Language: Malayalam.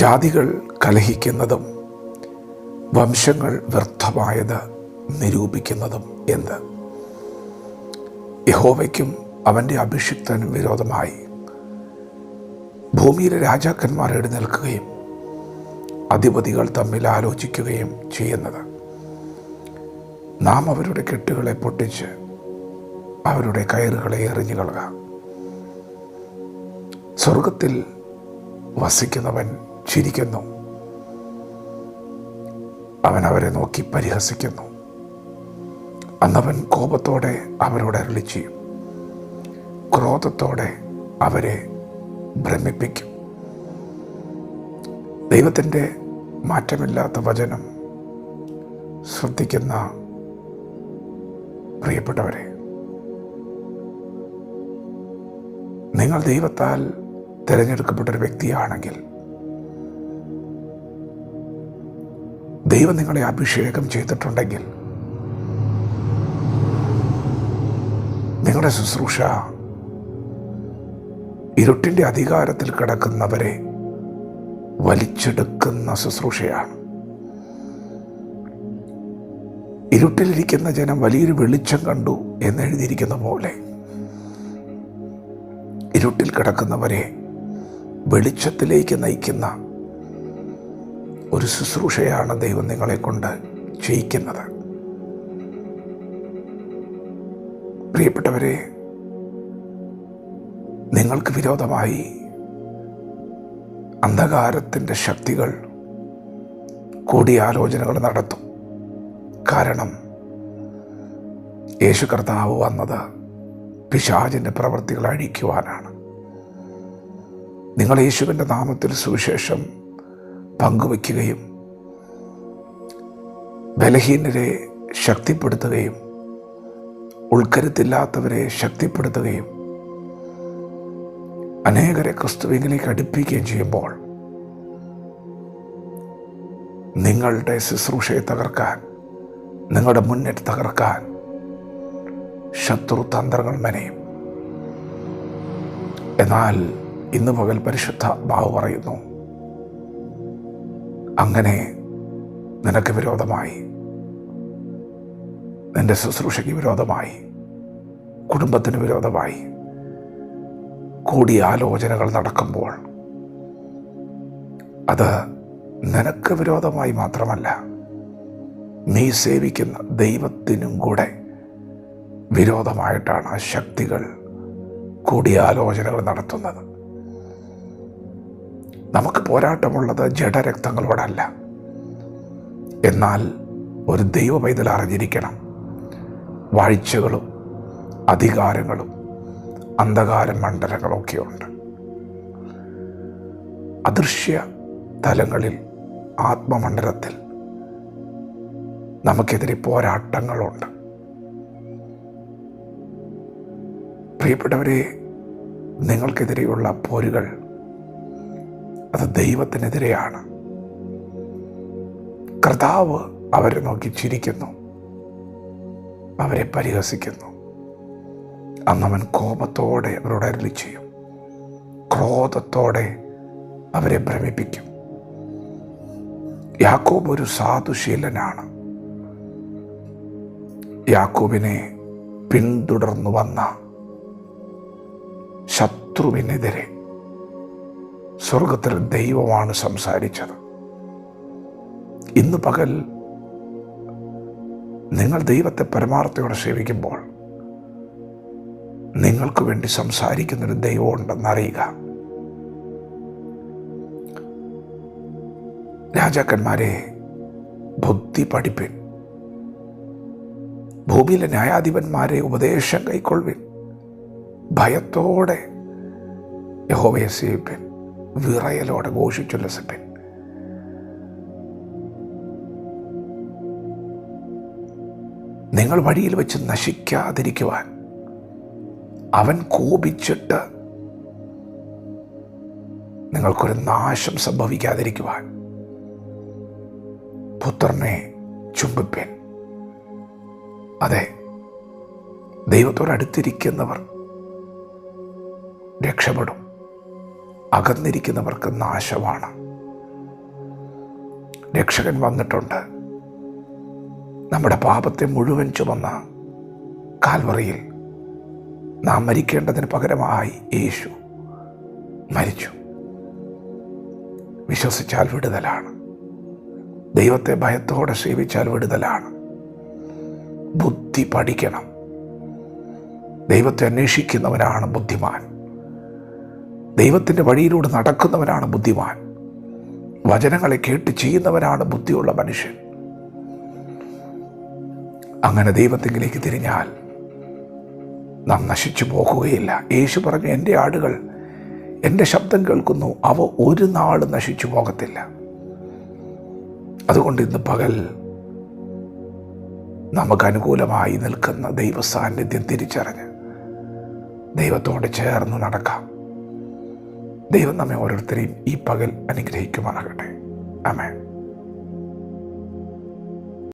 ജാതികൾ കലഹിക്കുന്നതും വംശങ്ങൾ വ്യർത്ഥമായത് നിരൂപിക്കുന്നതും എന്ത്? യഹോവയ്ക്കും അവന്റെ അഭിഷിക്തനും വിരോധമായി ഭൂമിയിലെ രാജാക്കന്മാർ എഴുന്നേൽക്കുകയും അധിപതികൾ തമ്മിൽ ആലോചിക്കുകയും ചെയ്യുന്നത്. നാം അവരുടെ കെട്ടുകളെ പൊട്ടിച്ച് അവരുടെ കയറുകളെ എറിഞ്ഞു കളക സ്വർഗത്തിൽ വസിക്കുന്നവൻ ചിരിക്കുന്നു. അവൻ അവരെ നോക്കി പരിഹസിക്കുന്നു. അന്നവൻ കോപത്തോടെ അവരോട് അരളി ചെയ്യും. ക്രോധത്തോടെ അവരെ ഭ്രമിപ്പിക്കും. ദൈവത്തിന്റെ മാറ്റമില്ലാത്ത വചനം ശ്രദ്ധിക്കുന്ന പ്രിയപ്പെട്ടവരെ നിങ്ങൾ ദൈവത്താൽ തിരഞ്ഞെടുക്കപ്പെട്ട ഒരു വ്യക്തിയാണെങ്കിൽ ദൈവം നിങ്ങളെ അഭിഷേകം ചെയ്തിട്ടുണ്ടെങ്കിൽ നിങ്ങളുടെ ശുശ്രൂഷ ഇരുട്ടിന്റെ അധികാരത്തിൽ കിടക്കുന്നവരെ വലിച്ചെടുക്കുന്ന ശുശ്രൂഷയാണ്. ഇരുട്ടിലിരിക്കുന്ന ജനം വലിയൊരു വെളിച്ചം കണ്ടു എന്നെഴുതിയിരിക്കുന്ന പോലെ ഇരുട്ടിൽ കിടക്കുന്നവരെ വെളിച്ചത്തിലേക്ക് നയിക്കുന്ന ഒരു ശുശ്രൂഷയാണ് ദൈവം നിങ്ങളെ കൊണ്ട് ചെയ്യിക്കുന്നത്. പ്രിയപ്പെട്ടവരെ നിങ്ങൾക്ക് വിരോധമായി അന്ധകാരത്തിന്റെ ശക്തികൾ കൂടിയാലോചനകൾ നടത്തും. കാരണം യേശു കർത്താവ് വന്നത് പിശാചിന്റെ പ്രവൃത്തികൾ അഴിക്കുവാനാണ്. നിങ്ങൾ യേശുവിന്റെ നാമത്തിൽ സുവിശേഷം പങ്കുവയ്ക്കുകയും ബലഹീനരെ ശക്തിപ്പെടുത്തുകയും ഉൾക്കരുത്തില്ലാത്തവരെ ശക്തിപ്പെടുത്തുകയും അനേകരെ ക്രിസ്തുവിലേക്ക് അടുപ്പിക്കുകയും ചെയ്യുമ്പോൾ നിങ്ങളുടെ ശുശ്രൂഷയെ തകർക്കാൻ നിങ്ങളുടെ മുന്നേറ്റ് തകർക്കാൻ ശത്രു തന്ത്രങ്ങൾ മെനയും. എന്നാൽ ഇന്ന് പകൽ പരിശുദ്ധ ബാവ് പറയുന്നു അങ്ങനെ നിനക്ക് വിരോധമായി നിന്റെ ശുശ്രൂഷയ്ക്ക് വിരോധമായി കുടുംബത്തിന് വിരോധമായി കൂടിയാലോചനകൾ നടക്കുമ്പോൾ അത് നിനക്ക് വിരോധമായി മാത്രമല്ല നീ സേവിക്കുന്ന ദൈവത്തിനും കൂടെ വിരോധമായിട്ടാണ് ആ ശക്തികൾ കൂടിയാലോചനകൾ നടത്തുന്നത്. നമുക്ക് പോരാട്ടമുള്ളത് ജഡരക്തങ്ങളോടല്ല. എന്നാൽ ഒരു ദൈവ പൈതൽ അറിഞ്ഞിരിക്കണം. വാഴ്ചകളും അധികാരങ്ങളും അന്ധകാര മണ്ഡലങ്ങളൊക്കെയുണ്ട് അദൃശ്യ തലങ്ങളിൽ ആത്മമണ്ഡലത്തിൽ നമുക്കെതിരെ പോരാട്ടങ്ങളുണ്ട്. പ്രിയപ്പെട്ടവരെ നിങ്ങൾക്കെതിരെയുള്ള പോരുകൾ അത് ദൈവത്തിനെതിരെയാണ്. കർത്താവ് അവരെ നോക്കി ചിരിക്കുന്നു. അവരെ പരിഹസിക്കുന്നു. അന്നവൻ കോപത്തോടെ അവരോട് അരളി ചെയ്യും. ക്രോധത്തോടെ അവരെ ഭ്രമിപ്പിക്കും. യാക്കോബ് ഒരു സാധുശീലനാണ്. യാക്കോബിനെ പിന്തുടർന്നു വന്ന ശത്രുവിനെതിരെ സ്വർഗത്തിൽ ദൈവമാണ് സംസാരിച്ചത്. ഇന്ന് പകൽ നിങ്ങൾ ദൈവത്തെ പരമാർത്ഥയോടെ സേവിക്കുമ്പോൾ നിങ്ങൾക്ക് വേണ്ടി സംസാരിക്കുന്നൊരു ദൈവമുണ്ടെന്ന് അറിയുക. രാജാക്കന്മാരെ ബുദ്ധി പഠിപ്പിൻ. ഭൂമിയിലെ ന്യായാധിപന്മാരെ ഉപദേശം കൈക്കൊള്ളുവിൻ. ഭയത്തോടെ യഹോവയെ സേവിപ്പിൻ. വിറയലോടെ ഘോഷിച്ചുല്ലസിപ്പിൻ നിങ്ങൾ വഴിയിൽ വെച്ച് നശിക്കാതിരിക്കുവാൻ അവൻ കോപിച്ചിട്ട് നിങ്ങൾക്കൊരു നാശം സംഭവിക്കാതിരിക്കുവാൻ പുത്രനെ ചുംബിപ്പൻ. അതെ ദൈവത്തോടടുത്തിരിക്കുന്നവർ രക്ഷപ്പെടും. അകന്നിരിക്കുന്നവർക്ക് നാശമാണ്. രക്ഷകൻ വന്നിട്ടുണ്ട്. നമ്മുടെ പാപത്തെ മുഴുവൻ ചുമന്ന കാൽവറിയിൽ നാം മരിക്കേണ്ടതിന് പകരമായി യേശു മരിച്ചു. വിശ്വസിച്ചാൽ വിടുതലാണ്. ദൈവത്തെ ഭയത്തോടെ സേവിച്ചാൽ വിടുതലാണ്. ബുദ്ധി പഠിക്കണം. ദൈവത്തെ അന്വേഷിക്കുന്നവനാണ് ബുദ്ധിമാൻ. ദൈവത്തിന്റെ വഴിയിലൂടെ നടക്കുന്നവനാണ് ബുദ്ധിമാൻ. വചനങ്ങളെ കേട്ട് ചെയ്യുന്നവനാണ് ബുദ്ധിയുള്ള മനുഷ്യൻ. അങ്ങനെ ദൈവത്തെങ്കിലേക്ക് തിരിഞ്ഞാൽ നാം നശിച്ചു പോകുകയില്ല. യേശു പറഞ്ഞു എന്റെ ആടുകൾ എന്റെ ശബ്ദം കേൾക്കുന്നു അവ ഒരു നാൾ നശിച്ചു പോകത്തില്ല. അതുകൊണ്ട് ഇന്ന് പകൽ നമുക്ക് അനുകൂലമായി നിൽക്കുന്ന ദൈവസാന്നിധ്യം തിരിച്ചറിഞ്ഞ് ദൈവത്തോട് ചേർന്ന് നടക്കാം. ദൈവം നമ്മെ ഓരോരുത്തരെയും ഈ പകൽ അനുഗ്രഹിക്കുമാറാകട്ടെ. ആമേൻ.